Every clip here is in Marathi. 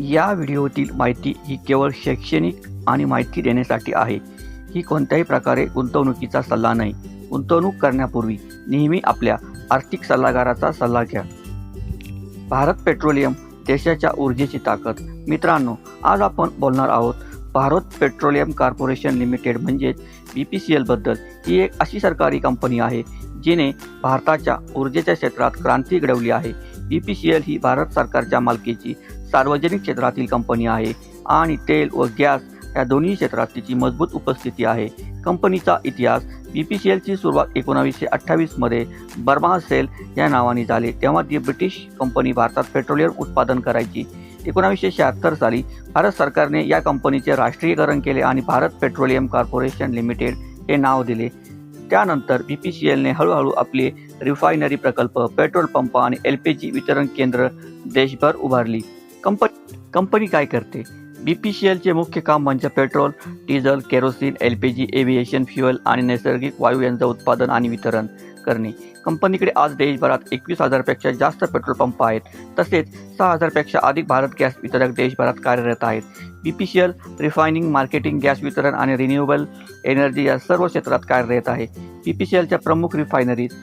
या व्हिडिओतील माहिती ही केवळ शैक्षणिक आणि माहिती देण्यासाठी आहे. ही कोणत्याही प्रकारे गुंतवणुकीचा सल्ला नाही. गुंतवणूक करण्यापूर्वी नेहमी आपल्या आर्थिक सल्लागाराचा सल्ला घ्या. भारत पेट्रोलियम देशाच्या ऊर्जेची ताकद. मित्रांनो आज आपण बोलणार आहोत भारत पेट्रोलियम कॉर्पोरेशन लिमिटेड म्हणजेच बी पी सी एलबद्दल ही एक अशी सरकारी कंपनी आहे जिने भारताच्या ऊर्जेच्या क्षेत्रात क्रांती घडवली आहे. बी पी सी एल ही भारत सरकारच्या मालकीची सार्वजनिक क्षेत्रातील कंपनी आहे आणि तेल व गॅस या दोन्ही क्षेत्रात तिची मजबूत उपस्थिती आहे. कंपनीचा इतिहास बी पी सी एलची सुरुवात एकोणावीसशे अठ्ठावीसमध्ये बर्मा सेल या नावाने झाले. तेव्हा ती ब्रिटिश कंपनी भारतात पेट्रोलियम उत्पादन करायची. एकोणावीसशे शहात्तर साली भारत सरकारने या कंपनीचे राष्ट्रीयकरण केले आणि भारत पेट्रोलियम कॉर्पोरेशन लिमिटेड हे नाव दिले. त्यानंतर बी पी सी एलने हळूहळू आपले रिफायनरी प्रकल्प पेट्रोल पंप आणि एल पी जी वितरण केंद्र देशभर उभारली. कंपनी कंपनी काय करते? बी पी सी एलचे मुख्य काम म्हणजे petrol diesel kerosene L P G aviation fuel आणि नैसर्गिक वायू यांचं उत्पादन आणि वितरण करणे. कंपनीकडे आज देशभरात एकवीस हजारपेक्षा जास्त पेट्रोल पंप आहेत. तसेच सहा हजारपेक्षा अधिक भारत गॅस वितरक देशभरात कार्यरत आहेत. B P C L refining marketing gas वितरण आणि रिन्युएबल एनर्जी या सर्व क्षेत्रात कार्यरत आहे. बी पी सी एलच्या प्रमुख रिफायनरीज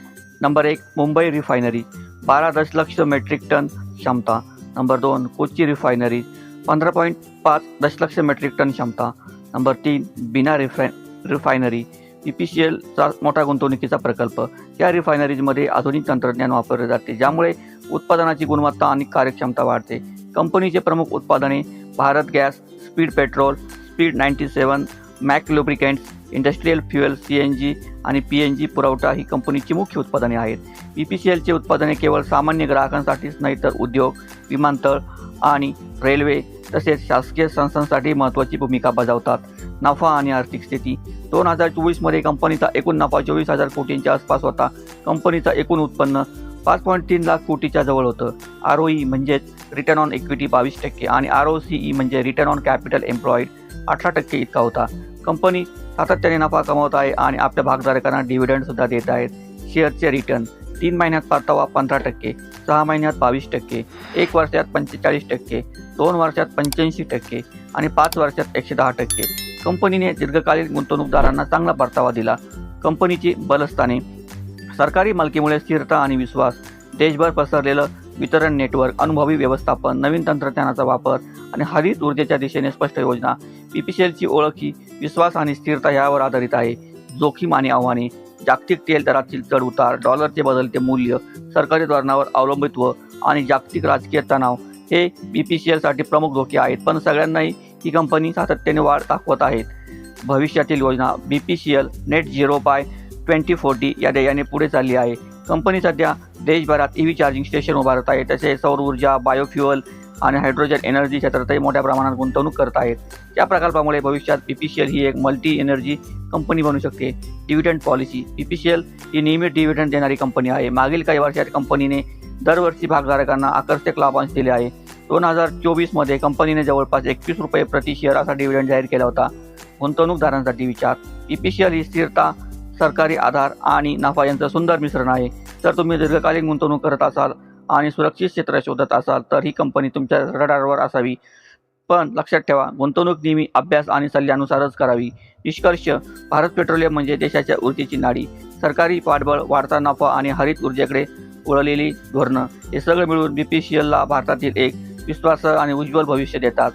नंबर एक मुंबई रिफायनरी बारा दशलक्ष मेट्रिक टन क्षमता. नंबर दोन कोची रिफायनरी पंधरा पॉईंट पाच दशलक्ष मेट्रिक टन क्षमता. नंबर तीन बिना रिफाय रिफायनरी ई पी सी एलचा मोठा गुंतवणुकीचा प्रकल्प. या रिफायनरीजमध्ये आधुनिक तंत्रज्ञान वापरले जाते ज्यामुळे उत्पादनाची गुणवत्ता आणि कार्यक्षमता वाढते. कंपनीचे प्रमुख उत्पादने Bharat gas speed petrol speed ninety seven MAK lubricants industrial fuel C N G आणि पी एन जी पुरवठा ही कंपनीची मुख्य उत्पादने आहेत. ई पी सी एलचे उत्पादने केवळ सामान्य ग्राहकांसाठीच नाही तर उद्योग विमानतळ आणि रेल्वे तसेच शासकीय संस्थांसाठी महत्त्वाची भूमिका बजावतात. नफा आणि आर्थिक स्थिती. दोन हजार चोवीसमध्ये कंपनीचा एकूण नफा चोवीस हजार कोटींच्या आसपास होता. कंपनीचा एकूण उत्पन्न पाच पॉईंट तीन लाख कोटीच्या जवळ होतं. आर ओ ई म्हणजेच रिटर्न ऑन इक्विटी बावीस टक्के आणि आर ओ सी ई म्हणजे रिटर्न ऑन कॅपिटल एम्प्लॉईड अठरा टक्के इतका होता. कंपनी सातत्याने नफा कमवत आहे आणि आपल्या भागधारकांना डिव्हिडंड सुद्धा देत आहेत. शेअरचे रिटर्न तीन महिन्यात परतावा पंधरा टक्के सहा महिन्यात बावीस टक्के एक वर्षात पंचेचाळीस टक्के दोन वर्षात पंच्याऐंशी टक्के आणि पाच वर्षात एकशे दहा टक्के. कंपनीने दीर्घकालीन गुंतवणूकदारांना चांगला परतावा दिला. कंपनीची बलस्थाने सरकारी मालकीमुळे स्थिरता आणि विश्वास देशभर पसरलेलं वितरण नेटवर्क अनुभवी व्यवस्थापन नवीन तंत्रज्ञानाचा वापर आणि हरित ऊर्जेच्या दिशेने स्पष्ट योजना. बी पी सी एलची ओळख ही विश्वास आणि स्थिरता यावर आधारित आहे. जोखीम आणि आव्हाने जागतिक तेल दरातील चढउतार डॉलरचे बदलते मूल्य सरकारी धोरणावर अवलंबित्व आणि जागतिक राजकीय तणाव हे बी पी सी एलसाठी प्रमुख धोके आहेत. पण सगळ्यांनाही ही कंपनी सातत्याने वाढ दाखवत आहेत. भविष्यातील योजना B P C L net zero by twenty forty या ध्येयाने पुढे चालली आहे. कंपनी सध्या देशभरात ई व्ही चार्जिंग स्टेशन उभारत आहे. तसेच सौर ऊर्जा बायोफ्युअल आणि हायड्रोजन एनर्जी क्षेत्रातही मोठ्या प्रमाणात गुंतवणूक करत आहेत. या प्रकल्पामुळे भविष्यात पी पी सी एल ही एक मल्टी एनर्जी कंपनी बनू शकते. Dividend policy P P C L ही नियमित डिव्हिडंड देणारी कंपनी आहे. मागील काही वर्षात कंपनीने दरवर्षी भागधारकांना आकर्षक लाभांश दिले आहे. दोन हजार चोवीसमध्ये कंपनीने जवळपास एकवीस रुपये प्रति शेअर असा डिव्हिडंड जाहीर केला होता. गुंतवणूकदारांसाठी विचार. ई पी सी एल ही स्थिरता सरकारी आधार आणि नफा यांचं सुंदर मिश्रण आहे. जर तुम्ही दीर्घकालीन गुंतवणूक करत असाल आणि सुरक्षित क्षेत्र शोधत असाल तर ही कंपनी तुमच्या रडारवर असावी. पण लक्षात ठेवा गुंतवणूक नेहमी अभ्यास आणि सल्ल्यानुसारच करावी. निष्कर्ष भारत पेट्रोलियम म्हणजे देशाच्या ऊर्जेची नाडी. सरकारी पाठबळ वाढता नफा आणि हरित ऊर्जेकडे वळलेली धोरणं हे सगळं मिळून बी पी सी एलला भारतातील एक विश्वास आणि उज्ज्वल भविष्य देतात.